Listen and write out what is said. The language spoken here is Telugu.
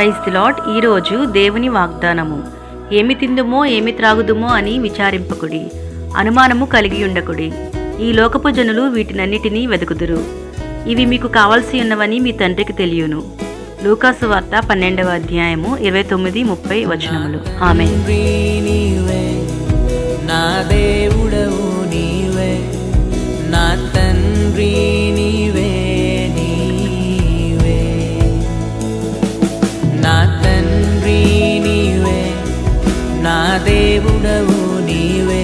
ప్రైజ్ ది లాట్ ఈరోజు దేవుని వాగ్దానము. ఏమి తిందుమో ఏమి త్రాగుదుమో అని విచారింపకుడి. అనుమానము కలిగి ఉండకుడి. ఈ లోకపు జనులు వీటినన్నిటినీ వెతుకుదురు ఇవి మీకు కావలసి ఉన్నవని మీ తండ్రికి తెలియను. లూకాసు వార్త పన్నెండవ అధ్యాయము ఇరవై తొమ్మిది ముప్పై వచనములు. ఆమె నా దేవుడవు నీవే.